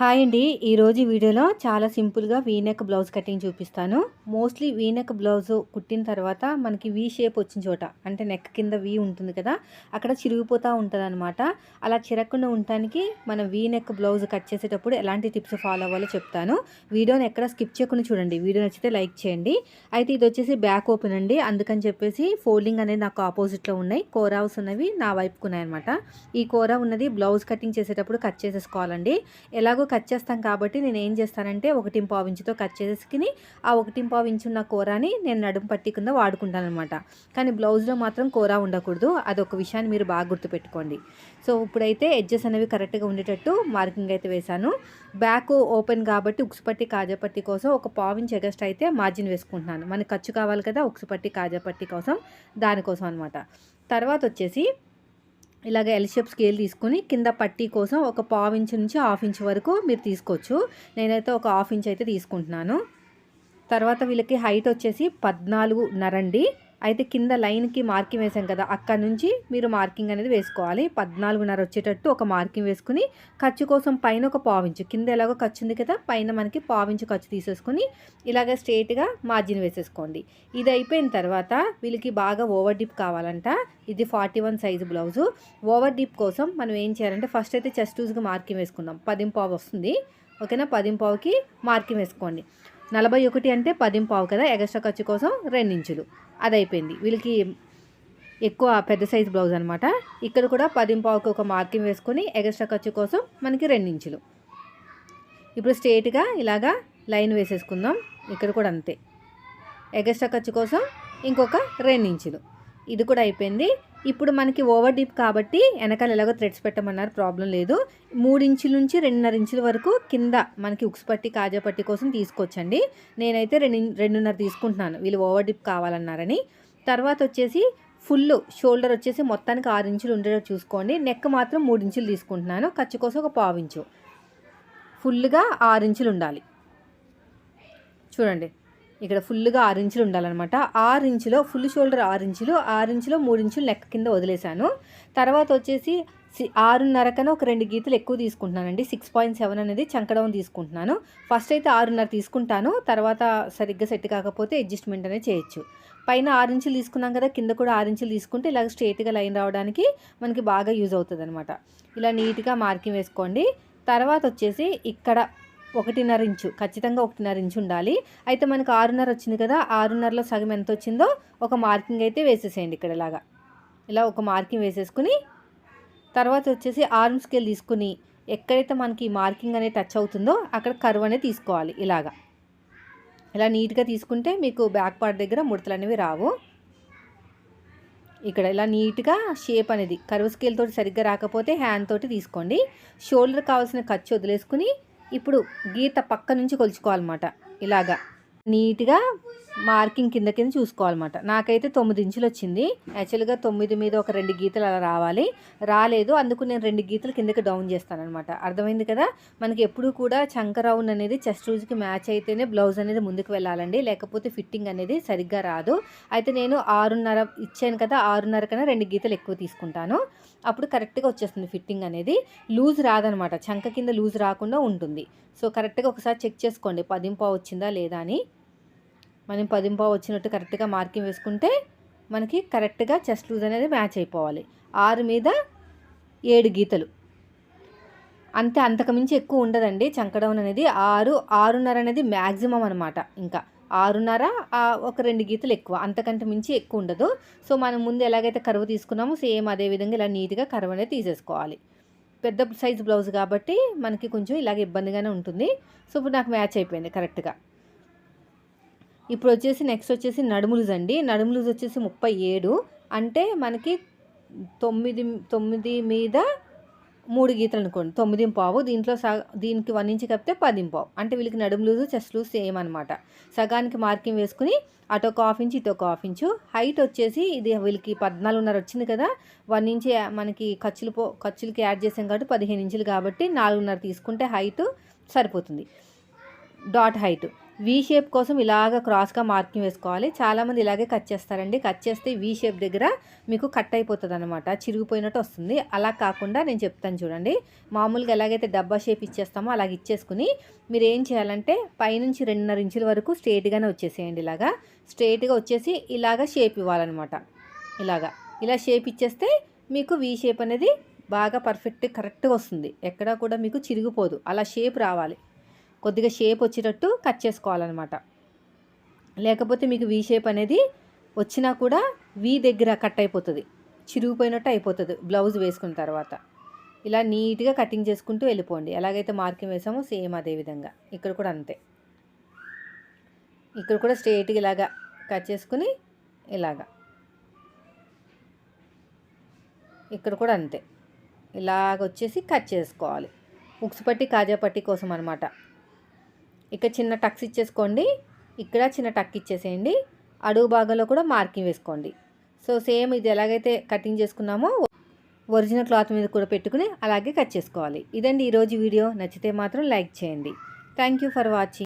Hi అండి. ఈరోజు వీడియోలో చాలా సింపుల్గా వీనెక్ బ్లౌజ్ కటింగ్ చూపిస్తాను. మోస్ట్లీ వీనెక్ బ్లౌజ్ కుట్టిన తర్వాత మనకి వీ షేప్ వచ్చిన చోట అంటే నెక్ కింద వీ ఉంటుంది కదా అక్కడ చిరిగిపోతూ ఉంటుంది అనమాట అలా చిరగకుండా ఉండటానికి మనం వీనెక్ బ్లౌజ్ కట్ చేసేటప్పుడు ఎలాంటి టిప్స్ ఫాలో అవ్వాలో చెప్తాను. వీడియోని ఎక్కడ స్కిప్ చేయకుండా చూడండి. వీడియో నచ్చితే లైక్ చేయండి. అయితే ఇది వచ్చేసి బ్యాక్ ఓపెన్ అండి. అందుకని చెప్పేసి ఫోల్డింగ్ అనేది నాకు ఆపోజిట్లో ఉన్నాయి. కోరావ్స్ ఉన్నవి నా వైపుకు ఉన్నాయన్నమాట. ఈ కోర ఉన్నది బ్లౌజ్ కటింగ్ చేసేటప్పుడు కట్ చేసేసుకోవాలండి. ఎలాగో కట్ చేస్తాం కాబట్టి నేను ఏం చేస్తానంటే ఒకటి పావు ఇంచుతో కట్ చేసుకుని ఆ ఒకటి పావు ఇంచు ఉన్న కూరని నేను నడుము పట్టి కింద వాడుకుంటాను అనమాట కానీ బ్లౌజ్లో మాత్రం కూర ఉండకూడదు. అదొక విషయాన్ని మీరు బాగా గుర్తుపెట్టుకోండి. సో ఇప్పుడైతే ఎడ్జెస్ అనేవి కరెక్ట్గా ఉండేటట్టు మార్కింగ్ అయితే వేశాను. బ్యాక్ ఓపెన్ కాబట్టి ఉక్సుపట్టి కాజాపట్టి కోసం ఒక పావు ఎగస్ట్ అయితే మార్జిన్ వేసుకుంటున్నాను. మనకి ఖర్చు కావాలి కదా ఉక్సుపట్టి కాజాపట్టి కోసం దానికోసం అనమాట తర్వాత వచ్చేసి ఇలాగ ఎల్ షేప్ స్కేల్ తీసుకుని కింద పట్టీ కోసం ఒక పావు ఇంచు నుంచి హాఫ్ ఇంచ్ వరకు మీరు తీసుకోవచ్చు. నేనైతే ఒక హాఫ్ ఇంచ్ అయితే తీసుకుంటున్నాను. తర్వాత వీళ్ళకి హైట్ వచ్చేసి పద్నాలుగు నరండి అయితే కింద లైన్కి మార్కింగ్ వేసాం కదా అక్కడ నుంచి మీరు మార్కింగ్ అనేది వేసుకోవాలి. పద్నాలుగున్నర వచ్చేటట్టు ఒక మార్కింగ్ వేసుకుని ఖర్చు కోసం పైన ఒక పావించు కింద ఎలాగో ఖర్చు ఉంది కదా పైన మనకి పావించు ఖర్చు తీసేసుకుని ఇలాగ స్ట్రేట్గా మార్జిన్ వేసేసుకోండి. ఇది అయిపోయిన తర్వాత వీళ్ళకి బాగా ఓవర్ డిప్ కావాలంట. ఇది forty one size blouse. Over dip కోసం మనం ఏం చేయాలంటే ఫస్ట్ అయితే చెస్ట్ లూజ్గా మార్కింగ్ వేసుకుందాం. పదింపావు వస్తుంది. ఓకేనా? పదింపావుకి మార్కింగ్ వేసుకోండి. నలభై ఒకటి అంటే పదింపావు కదా ఎగస్ట్రా ఖర్చు కోసం రెండించులు. అది అయిపోయింది వీళ్ళకి ఎక్కువ పెద్ద సైజ్ బ్లౌజ్ అనమాట ఇక్కడ కూడా పదింపావుకి ఒక మార్కింగ్ వేసుకొని ఎగస్ట్రా ఖర్చు కోసం మనకి రెండించులు. ఇప్పుడు స్ట్రేట్గా ఇలాగా లైన్ వేసేసుకుందాం. ఇక్కడ కూడా అంతే. ఎగస్ట్రా ఖర్చు కోసం ఇంకొక రెండించులు. ఇది కూడా అయిపోయింది. ఇప్పుడు మనకి ఓవర్ డీప్ కాబట్టి వెనకాల ఎలాగో థ్రెడ్స్ పెట్టమన్నారు ప్రాబ్లం లేదు. మూడు ఇంచుల నుంచి రెండున్నర ఇంచుల వరకు కింద మనకి ఉక్స్ పట్టి కాజా పట్టి కోసం తీసుకొచ్చండి. నేనైతే రెండు రెండున్నర తీసుకుంటున్నాను. వీళ్ళు ఓవర్ డీప్ కావాలన్నారని. తర్వాత వచ్చేసి ఫుల్ షోల్డర్ వచ్చేసి మొత్తానికి ఆరు ఇంచులు ఉండేటట్టు చూసుకోండి. నెక్ మాత్రం మూడు ఇంచులు తీసుకుంటున్నాను. ఖర్చు కోసం ఒక పావు ఇంచు. ఫుల్గా ఆరు ఇంచులు ఉండాలి. చూడండి. ఇక్కడ ఫుల్గా ఆరు ఇంచులు ఉండాలన్నమాట. ఆరు ఇంచులో ఫుల్ షోల్డర్ ఆరు ఇంచులు ఆరు ఇంచులో మూడు ఇంచులు లెక్క కింద వదిలేశాను. తర్వాత వచ్చేసి ఆరున్నర కన్నా ఒక రెండు గీతలు ఎక్కువ తీసుకుంటున్నానండి. సిక్స్ పాయింట్ సెవెన్ అనేది చంకడం తీసుకుంటున్నాను. ఫస్ట్ అయితే ఆరున్నర తీసుకుంటాను. తర్వాత సరిగ్గా సెట్ కాకపోతే అడ్జస్ట్మెంట్ అనేది చేయొచ్చు. పైన ఆరు ఇంచులు తీసుకున్నాం కదా కింద కూడా ఆరు ఇంచులు తీసుకుంటే ఇలాగ స్ట్రేట్గా లైన్ రావడానికి మనకి బాగా యూజ్ అవుతుంది అనమాట ఇలా నీట్గా మార్కింగ్ వేసుకోండి. తర్వాత వచ్చేసి ఇక్కడ ఒకటిన్నర ఇంచు ఖచ్చితంగా ఒకటిన్నర ఇంచు ఉండాలి. అయితే మనకు ఆరున్నర వచ్చింది కదా ఆరున్నరలో సగం ఎంత వచ్చిందో ఒక మార్కింగ్ అయితే వేసేసేయండి ఇక్కడ ఇలాగా ఇలా ఒక మార్కింగ్ వేసేసుకుని తర్వాత వచ్చేసి ఆర్మ్ స్కేల్ తీసుకుని ఎక్కడైతే మనకి మార్కింగ్ అనేది టచ్ అవుతుందో అక్కడ కర్వ్ అనేది తీసుకోవాలి ఇలాగా. ఇలా నీట్గా తీసుకుంటే మీకు బ్యాక్ పార్ట్ దగ్గర ముడతలు అనేవి రావు. ఇక్కడ ఇలా నీట్గా షేప్ అనేది కర్వ్ స్కేల్ తోటి సరిగ్గా రాకపోతే హ్యాండ్ తోటి తీసుకోండి. షోల్డర్ కావాల్సిన ఖర్చు వదిలేసుకుని ఇప్పుడు గీత పక్క నుంచి కొలుచుకోవాలన్నమాట. ఇలాగా నీట్గా మార్కింగ్ కింద కింద చూసుకోవాలన్నమాట. నాకైతే తొమ్మిది ఇంచులు వచ్చింది. యాక్చువల్గా తొమ్మిది మీద ఒక రెండు గీతలు అలా రావాలి. రాలేదు. అందుకు నేను రెండు గీతలు కిందకి డౌన్ చేస్తానమాట అర్థమైంది కదా? మనకి ఎప్పుడు కూడా చంకరౌన్ అనేది చెస్ట్ రూజ్కి మ్యాచ్ అయితేనే బ్లౌజ్ అనేది ముందుకు వెళ్ళాలండి. లేకపోతే ఫిట్టింగ్ అనేది సరిగ్గా రాదు. అయితే నేను ఆరున్నర ఇచ్చాను కదా ఆరున్నర కన్నా రెండు గీతలు ఎక్కువ తీసుకుంటాను. అప్పుడు కరెక్ట్గా వచ్చేస్తుంది ఫిట్టింగ్ అనేది. లూజ్ రాదనమాట. చంక కింద లూజ్ రాకుండా ఉంటుంది. సో కరెక్ట్గా ఒకసారి చెక్ చేసుకోండి. పదింపా వచ్చిందా లేదా అని. మనం పదింపా వచ్చినట్టు కరెక్ట్గా మార్కింగ్ వేసుకుంటే మనకి కరెక్ట్గా చెస్ట్ లూజ్ అనేది మ్యాచ్ అయిపోవాలి. ఆరు మీద ఏడు గీతలు. అంతే అంతకుమించి ఎక్కువ ఉండదండి. చంకడౌన్ అనేది ఆరు ఆరున్నర అనేది మ్యాక్సిమం అనమాట. ఇంకా ఆరున్నర ఒక రెండు గీతలు ఎక్కువ. అంతకంటే మించి ఎక్కువ ఉండదు. సో మనం ముందు ఎలాగైతే కరువు తీసుకున్నామో సేమ్ అదే విధంగా ఇలా నీట్గా కరువు అనేది తీసేసుకోవాలి. పెద్ద సైజు బ్లౌజ్ కాబట్టి మనకి కొంచెం ఇలాగ ఇబ్బందిగానే ఉంటుంది. సో ఇప్పుడు నాకు మ్యాచ్ అయిపోయింది కరెక్ట్గా. ఇప్పుడు వచ్చేసి నెక్స్ట్ వచ్చేసి నడుములుజ్ అండి. నడుములుజ్ వచ్చేసి ముప్పై ఏడు. అంటే మనకి తొమ్మిది తొమ్మిది మీద మూడు గీతలు అనుకోండి. తొమ్మిది పావు దీంట్లో సగ దీనికి వన్ ఇంచ్ కప్పితే పది పావు. అంటే వీళ్ళకి నడుము లూజు చెస్ట్ లూజ్ సేమ్ అనమాట సగానికి మార్కింగ్ వేసుకుని అటు ఒక హాఫ్ ఇంచ్ ఇటు ఒక హాఫ్ ఇంచు. హైట్ వచ్చేసి ఇది వీళ్ళకి పద్నాలుగున్నర వచ్చింది కదా. వన్ ఇంచ్ మనకి ఖర్చులు పో ఖర్చులకి యాడ్ చేసాం కాబట్టి పదిహేను ఇంచులు కాబట్టి నాలుగున్నర తీసుకుంటే హైట్ సరిపోతుంది. Dot height. వీ షేప్ కోసం ఇలాగ క్రాస్గా మార్కింగ్ వేసుకోవాలి. చాలామంది ఇలాగే కట్ చేస్తారండి. కట్ చేస్తే వీ షేప్ దగ్గర మీకు కట్ అయిపోతుంది అనమాట చిరిగిపోయినట్టు వస్తుంది. అలా కాకుండా నేను చెప్తాను చూడండి. మామూలుగా ఎలాగైతే డబ్బా షేప్ ఇచ్చేస్తామో అలాగ ఇచ్చేసుకుని మీరు ఏం చేయాలంటే పైనుంచి రెండున్నర ఇంచుల వరకు స్ట్రేట్గానే వచ్చేసేయండి ఇలాగా. స్ట్రేట్గా వచ్చేసి ఇలాగ షేప్ ఇవ్వాలన్నమాట. ఇలాగా. ఇలా షేప్ ఇచ్చేస్తే మీకు వీ షేప్ అనేది బాగా పర్ఫెక్ట్ కరెక్ట్గా వస్తుంది. ఎక్కడా కూడా మీకు చిరిగిపోదు. అలా షేప్ రావాలి. కొద్దిగా షేప్ వచ్చేటట్టు కట్ చేసుకోవాలన్నమాట. లేకపోతే మీకు వీ షేప్ అనేది వచ్చినా కూడా వీ దగ్గర కట్ అయిపోతుంది. చిరిగిపోయినట్టు అయిపోతుంది. బ్లౌజ్ వేసుకున్న తర్వాత. ఇలా నీట్గా కటింగ్ చేసుకుంటూ వెళ్ళిపోండి. ఎలాగైతే మార్కింగ్ వేసామో సేమ్ అదే విధంగా. ఇక్కడ కూడా అంతే. ఇక్కడ కూడా స్ట్రేట్గా ఇలాగా కట్ చేసుకుని ఇలాగా. ఇక్కడ కూడా అంతే. ఇలాగ వచ్చేసి కట్ చేసుకోవాలి. ఉక్స్ పట్టి కాజా పట్టి కోసం అనమాట ఇక్కడ చిన్న టక్స్ ఇచ్చేసుకోండి. ఇక్కడ చిన్న టక్ ఇచ్చేసేయండి. అడుగు భాగంలో కూడా మార్కింగ్ వేసుకోండి. సో సేమ్ ఇది ఎలాగైతే కటింగ్ చేసుకున్నామో ఒరిజినల్ క్లాత్ మీద కూడా పెట్టుకుని అలాగే కట్ చేసుకోవాలి. ఇదండి ఈరోజు వీడియో. నచ్చితే మాత్రం లైక్ చేయండి. Thank you for watching.